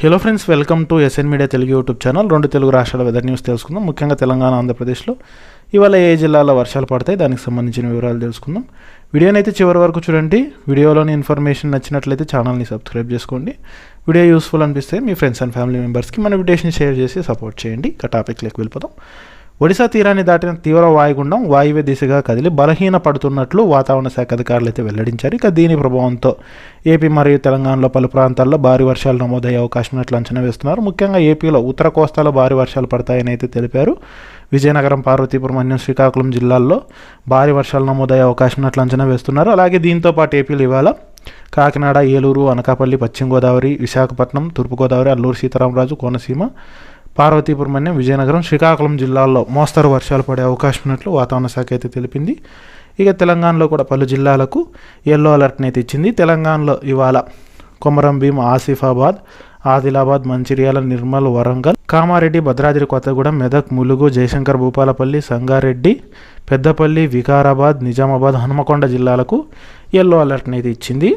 Hello friends welcome to SN media Telugu YouTube channel రెండు తెలుగు రాష్ట్రాల weather news తెలుసుకుందాం. ముఖ్యంగా తెలంగాణ ఆంధ్రప్రదేశ్లో. ఇవాళ ఏ జిల్లాలో వర్షాలు పడతాయి? దానికి సంబంధించిన వివరాలు తెలుసుకుందాం. వీడియోని అయితే చివరి వరకు చూడండి. వీడియోలోని ఇన్ఫర్మేషన్ నచ్చినట్లయితే ఛానల్ని సబ్స్క్రైబ్ చేసుకోండి. వీడియో యూస్ఫుల్ అనిపిస్తే మీ ఫ్రెండ్స్ అండ్ ఫ్యామిలీ మెంబర్స్కి మన వీడియోస్ని షేర్ చేసి సపోర్ట్ చేయండి. ఇక టాపిక్లోకి వెళ్ళిపోదాం. ఒడిశా తీరాన్ని దాటిన తీవ్ర వాయుగుండం వాయువ్య దిశగా కదిలి బలహీన పడుతున్నట్లు వాతావరణ శాఖ అధికారులు అయితే వెల్లడించారు. ఇక దీని ప్రభావంతో ఏపీ మరియు తెలంగాణలో పలు ప్రాంతాల్లో భారీ వర్షాలు నమోదయ్యే అవకాశం ఉన్నట్లు అంచనా వేస్తున్నారు. ముఖ్యంగా ఏపీలో ఉత్తర కోస్తాలో భారీ వర్షాలు పడతాయని అయితే తెలిపారు. విజయనగరం పార్వతీపురం అన్యం శ్రీకాకుళం జిల్లాల్లో భారీ వర్షాలు నమోదయ్యే అవకాశం ఉన్నట్లు అంచనా వేస్తున్నారు. అలాగే దీంతో పాటు ఏపీలో ఇవాళ కాకినాడ ఏలూరు అనకాపల్లి పశ్చిమ గోదావరి విశాఖపట్నం తూర్పుగోదావరి అల్లూరు సీతారామరాజు కోనసీమ పార్వతీపురం అనే విజయనగరం శ్రీకాకుళం జిల్లాల్లో మోస్తరు వర్షాలు పడే అవకాశం ఉన్నట్లు వాతావరణ శాఖ అయితే తెలిపింది. ఇక తెలంగాణలో కూడా పలు జిల్లాలకు ఎల్లో అలర్ట్ని అయితే ఇచ్చింది. తెలంగాణలో ఇవాళ కొమరం భీం ఆసిఫాబాద్ ఆదిలాబాద్ మంచిర్యాల నిర్మల్ వరంగల్ కామారెడ్డి భద్రాద్రి కొత్తగూడెం మెదక్ ములుగు జయశంకర్ భూపాలపల్లి సంగారెడ్డి పెద్దపల్లి వికారాబాద్ నిజామాబాద్ హనుమకొండ జిల్లాలకు ఎల్లో అలర్ట్ని అయితే ఇచ్చింది.